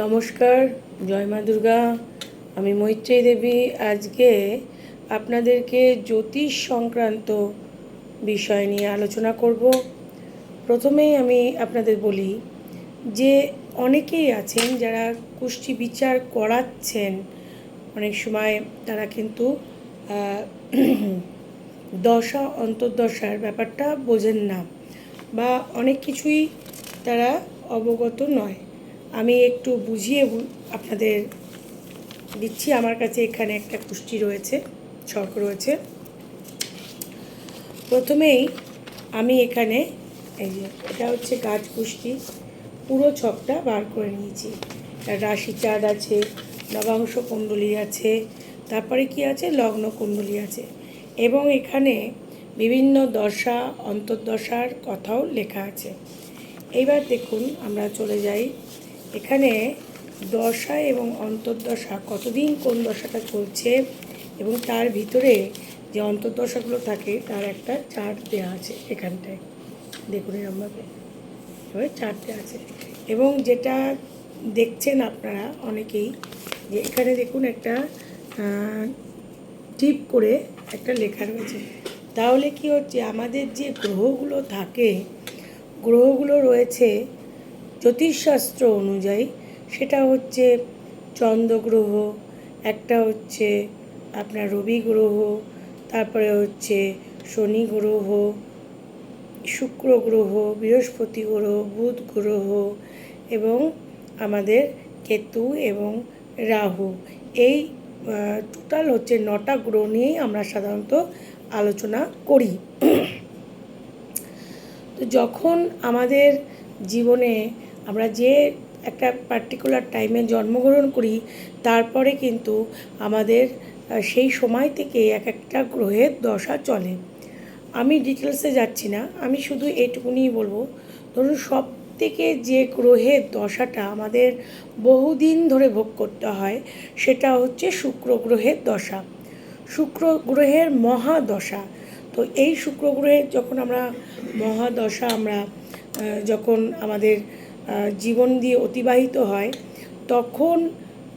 নমস্কার, জয় মা দুর্গা। আমি মৈত্রী দেবী। আজকে আপনাদেরকে জ্যোতিষ সংক্রান্ত বিষয় নিয়ে আলোচনা করব। প্রথমেই আমি আপনাদের বলি যে অনেকেই আছেন যারা কুষ্টি বিচার করাচ্ছেন। অনেক সময় তারা কিন্তু দশা, অন্তর্দশার ব্যাপারটা বোঝেন না বা অনেক কিছুই তারা অবগত নয়। আমি একটু বুঝিয়ে আপনাদের দিচ্ছি। আমার কাছে এখানে একটা কুষ্টি রয়েছে, ছক রয়েছে। প্রথমেই আমি এখানে, এই যে, এটা হচ্ছে গাছ কুষ্টি। পুরো ছকটা বার করে নিয়েছি। তার রাশি চার্ট আছে নবাংশ কুণ্ডলী আছে, তারপরে কি আছে? লগ্ন কুণ্ডলী আছে। এবং এখানে বিভিন্ন দশা, অন্তর্দশার কথাও লেখা আছে। এইবার দেখুন, আমরা চলে যাই এখানে দশা এবং অন্তর্দশা, কতদিন কোন দশাটা চলছে এবং তার ভিতরে যে অন্তর্দশাগুলো থাকে, তার একটা চার্ট দেওয়া আছে এখানটায়। দেখুন এরমভাবে এবার চারটে আছে। এবং যেটা দেখছেন আপনারা অনেকেই, যে এখানে দেখুন একটা টিপ করে একটা লেখা রয়েছে। তাহলে কি হচ্ছে? আমাদের যে গ্রহগুলো থাকে, গ্রহগুলো রয়েছে জ্যোতিষশাস্ত্র অনুযায়ী সেটা হচ্ছে চন্দ্রগ্রহ, একটা হচ্ছে আপনার রবি গ্রহ তারপরে হচ্ছে শনি গ্রহ শুক্র গ্রহ বৃহস্পতি গ্রহ বুধ গ্রহ এবং আমাদের কেতু এবং রাহু। এই টোটাল হচ্ছে নটা গ্রহ নিয়েই আমরা সাধারণত আলোচনা করি। তো যখন আমাদের জীবনে আমরা যে একটা পার্টিকুলার টাইমে জন্মগ্রহণ করি, তারপরে কিন্তু আমাদের সেই সময় থেকে এক একটা গ্রহের দশা চলে। আমি ডিটেলসে যাচ্ছি না, আমি শুধু এটুকুনিই বলব। ধরুন সব থেকে যে গ্রহের দশাটা আমাদের বহুদিন ধরে ভোগ করতে হয়, সেটা হচ্ছে শুক্র গ্রহের দশা। শুক্র গ্রহের মহাদশা। তো এই শুক্র গ্রহের যখন আমরা মহাদশা আমরা যখন আমাদের জীবন দিয়ে অতিবাহিত হয়, তখন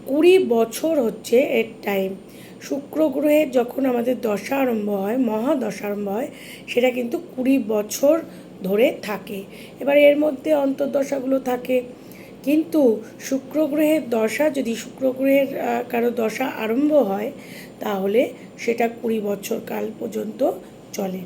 কুড়ি বছর হচ্ছে এর টাইম শুক্র গ্রহে যখন আমাদের দশা আরম্ভ হয়, মহাদশা আরম্ভ হয়, সেটা কিন্তু কুড়ি বছর ধরে থাকে। এবার এর মধ্যে অন্তর্দশাগুলো থাকে। কিন্তু শুক্র গ্রহের দশা, যদি শুক্র গ্রহের কারও দশা আরম্ভ হয়, তাহলে সেটা কুড়ি বছর কাল পর্যন্ত চলে।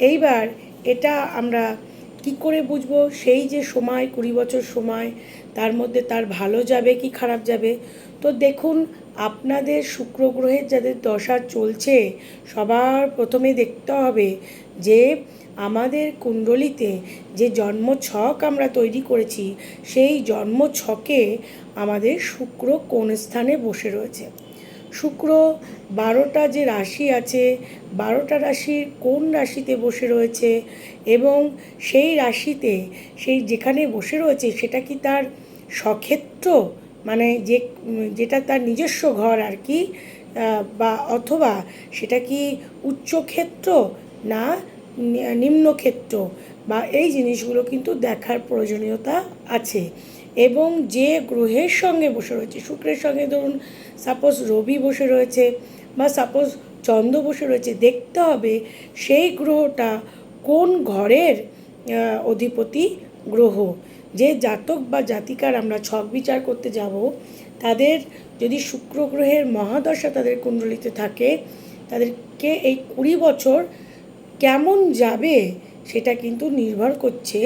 এইবার এটা আমরা কি করে বুঝব? সেই যে সময়, কুড়ি বছর সময়, তার মধ্যে তার ভালো যাবে কি খারাপ যাবে? তো দেখুন, আপনাদের শুক্র গ্রহের যাদের দশা চলছে, সবার প্রথমে দেখতে হবে যে আমাদের কুণ্ডলিতে যে জন্ম ছক আমরা তৈরি করেছি, সেই জন্ম ছকে আমাদের শুক্র কোন স্থানে বসে রয়েছে। শুক্র, বারোটা যে রাশি আছে, বারোটা রাশির কোন রাশিতে বসে রয়েছে এবং সেই রাশিতে, সেই যেখানে বসে রয়েছে, সেটা কি তার স্বক্ষেত্র মানে যে, যেটা তার নিজস্ব ঘর আর কি বা অথবা সেটা কি উচ্চক্ষেত্র না, নিম্নক্ষেত্র? বা এই জিনিসগুলো কিন্তু দেখার প্রয়োজনীয়তা আছে। এবং যে গ্রহের সঙ্গে বসে রয়েছে, শুক্রের সঙ্গে ধরুন সাপোজ রবি বসে রয়েছে বা সাপোজ চন্দ্র বসে রয়েছে, দেখতে হবে সেই গ্রহটা কোন ঘরের অধিপতি গ্রহ? যে জাতক বা জাতিকার আমরা ছক বিচার করতে যাব, তাদের যদি শুক্র গ্রহের মহাদশা তাদের কুণ্ডলিতে থাকে, তাদেরকে এই কুড়ি বছর কেমন যাবে সেটা কিন্তু নির্ভর করছে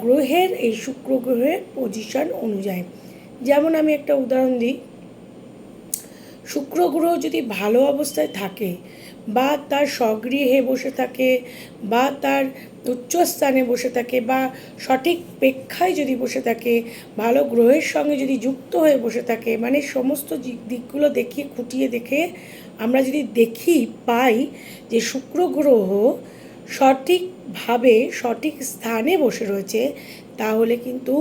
গ্রহের এই শুক্র গ্রহের পজিশন অনুযায়ী। যেমন আমি একটা উদাহরণ দিই। শুক্র গ্রহ যদি ভালো অবস্থায় থাকে বা তার স্বগৃহে বসে থাকে বা তার উচ্চস্থানে বসে থাকে বা সঠিক প্রেক্ষায় যদি বসে থাকে, ভালো গ্রহের সঙ্গে যদি যুক্ত হয়ে বসে থাকে মানে সমস্ত দিক- দিকগুলো দেখিয়ে খুঁটিয়ে দেখে আমরা যদি দেখি, পাই যে শুক্র গ্রহ সঠিকভাবে, সঠিক স্থানে বসে রয়েছে, তাহলে কিন্তু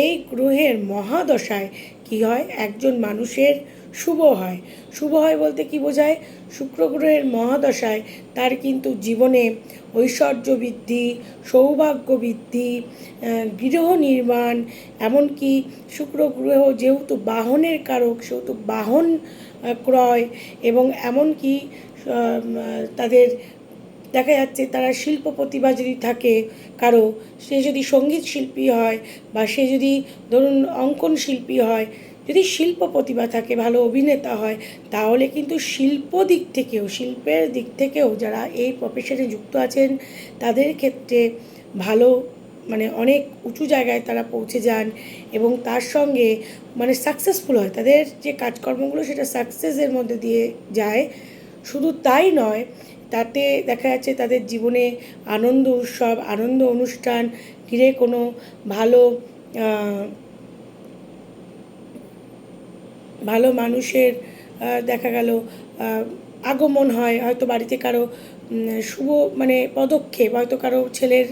এই গ্রহের মহাদশায় কি হয়? একজন মানুষের শুভ হয়। শুভ হয় বলতে কি বোঝায়? শুক্র গ্রহের মহাদশায় তার কিন্তু জীবনে ঐশ্বর্য বৃদ্ধি, সৌভাগ্য বৃদ্ধি গৃহ নির্মাণ, এমনকি শুক্র গ্রহ যেহেতু বাহনের কারক, সেহেতু বাহন ক্রয় এবং এমনকি তাদের দেখা যাচ্ছে তারা শিল্প প্রতিভা যদি থাকে কারও, সে যদি সংগীত শিল্পী হয় বা সে যদি ধরুন অঙ্কন শিল্পী হয়, যদি শিল্প প্রতিভা থাকে, ভালো অভিনেতা হয়, তাহলে কিন্তু শিল্প দিক থেকেও, শিল্পের দিক থেকেও যারা এই প্রফেশনে যুক্ত আছেন, তাদের ক্ষেত্রে ভালো মানে অনেক উঁচু জায়গায় তারা পৌঁছে যান এবং তার সঙ্গে মানে সাকসেসফুল হয়। তাদের যে কাজকর্মগুলো সেটা সাকসেসের মধ্যে দিয়ে যায়। শুধু তাই নয় তাতে দেখা যাচ্ছে তাদের জীবনে আনন্দ উৎসব, আনন্দ অনুষ্ঠান, ঘিরে কোনো ভালো ভালো মানুষের দেখা গেল আগমন হয়। হয়তো বাড়িতে কারও শুভ মানে পদক্ষেপ, হয়তো কারও ছেলের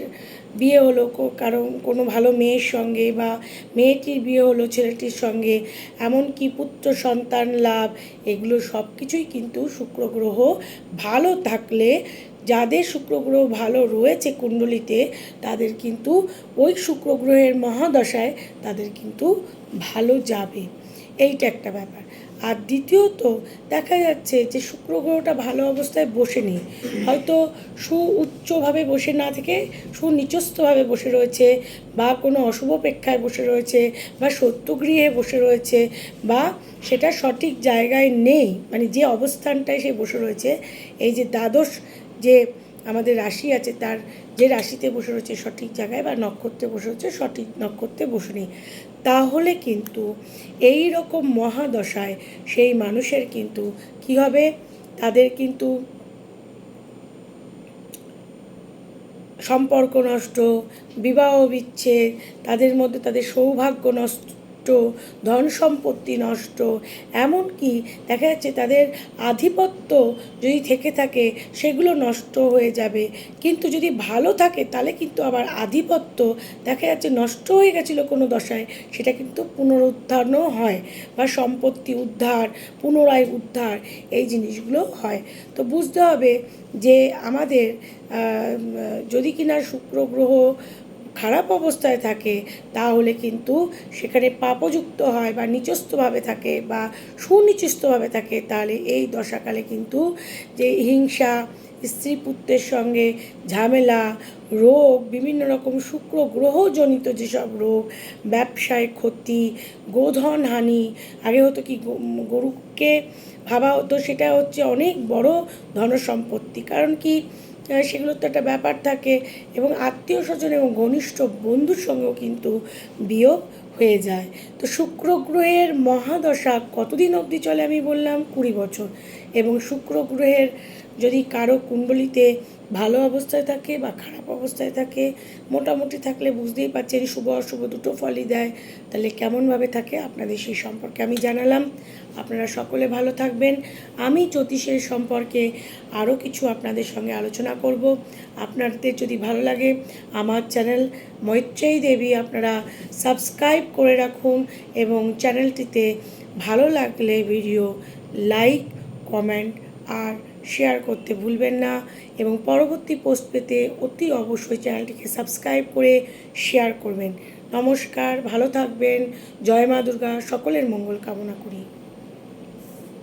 বিয়ে হলো কারও কোনো ভালো মেয়ের সঙ্গে বা মেয়েটির বিয়ে হলো ছেলেটির সঙ্গে এমনকি পুত্র সন্তান লাভ, এগুলো সব কিছুই কিন্তু শুক্র গ্রহ ভালো থাকলে, যাদের শুক্র গ্রহ ভালো রয়েছে কুণ্ডলিতে, তাদের কিন্তু ওই শুক্র গ্রহের মহাদশায় তাদের কিন্তু ভালো যাবে। এইটা একটা ব্যাপার। আর দ্বিতীয়ত দেখা যাচ্ছে যে শুক্র গ্রহটা ভালো অবস্থায় বসে নেই হয়তো সু উচ্চভাবে বসে না থেকে সুনিচস্থভাবে বসে রয়েছে বা কোনো অশুভ প্রেক্ষায় বসে রয়েছে বা সত্যগৃহে বসে রয়েছে বা সেটা সঠিক জায়গায় নেই। মানে যে অবস্থানটায় সে বসে রয়েছে, এই যে দ্বাদশ যে আমাদের রাশি আছে, তার যে রাশিতে বসে রয়েছে সঠিক জায়গায় বা নক্ষত্রে বসে রয়েছে, সঠিক নক্ষত্রে বসে নেই। তাহলে কিন্তু এই রকম মহাদশায় সেই মানুষের কিন্তু কী হবে? তাদের কিন্তু সম্পর্ক নষ্ট, বিবাহ বিচ্ছেদ, তাদের মধ্যে তাদের সৌভাগ্য নষ্ট ধন সম্পত্তি নষ্ট। এমনকি দেখা যাচ্ছে তাদের আধিপত্য যদি থেকে থাকে, সেগুলো নষ্ট হয়ে যাবে। কিন্তু যদি ভালো থাকে, তাহলে কিন্তু আবার আধিপত্য দেখা যাচ্ছে নষ্ট হয়ে গেছিল কোনো দশায়, সেটা কিন্তু পুনরুদ্ধারও হয় বা সম্পত্তি উদ্ধার, পুনরায় উদ্ধার এই জিনিসগুলো হয়। তো বুঝতে হবে যে আমাদের যদি কিনা শুক্র গ্রহ খারাপ অবস্থায় থাকে, তাহলে কিন্তু সেখানে পাপযুক্ত হয় বা নিচস্থভাবে থাকে বা সুনিচস্থভাবে থাকে, তাহলে এই দশাকালে কিন্তু যে হিংসা স্ত্রী পুত্রের সঙ্গে ঝামেলা, রোগ, বিভিন্ন রকম শুক্র গ্রহজনিত যেসব রোগ, ব্যবসায় ক্ষতি গোধন হানি আগে হতো কি গরুকে ভাবা হতো, সেটা হচ্ছে অনেক বড় ধনসম্পত্তি। কারণ কি সেগুলোর তো একটা ব্যাপার থাকে এবং আত্মীয় স্বজন এবং ঘনিষ্ঠ বন্ধুর সঙ্গেও কিন্তু বিয়োগ হয়ে যায়। তো শুক্র গ্রহের মহাদশা কতদিন অবধি চলে আমি বললাম? কুড়ি বছর। এবং শুক্র গ্রহের যদি কারও কুণ্ডলিতে ভালো অবস্থায় থাকে বা খারাপ অবস্থায় থাকে, মোটামুটি থাকলে বুঝতেই পারছেন শুভ অশুভ দুটো ফলই দেয়, তাহলে কেমনভাবে থাকে আপনাদের সেই সম্পর্কে আমি জানালাম। আপনারা সকলে ভালো থাকবেন। আমি জ্যোতিষের সম্পর্কে আরও কিছু আপনাদের সঙ্গে আলোচনা করব। আপনাদের যদি ভালো লাগে, আমার চ্যানেল মৈত্রেয়ী দেবী আপনারা সাবস্ক্রাইব করে রাখুন এবং চ্যানেলটিতে ভালো লাগলে ভিডিও লাইক কমেন্ট আর শেয়ার করতে ভুলবেন না এবং পরবর্তী পোস্ট পেতে অতি অবশ্যই চ্যানেলটিকে সাবস্ক্রাইব করে শেয়ার করবেন। নমস্কার, ভালো থাকবেন। জয় মা দুর্গা, সকলের মঙ্গল কামনা করি।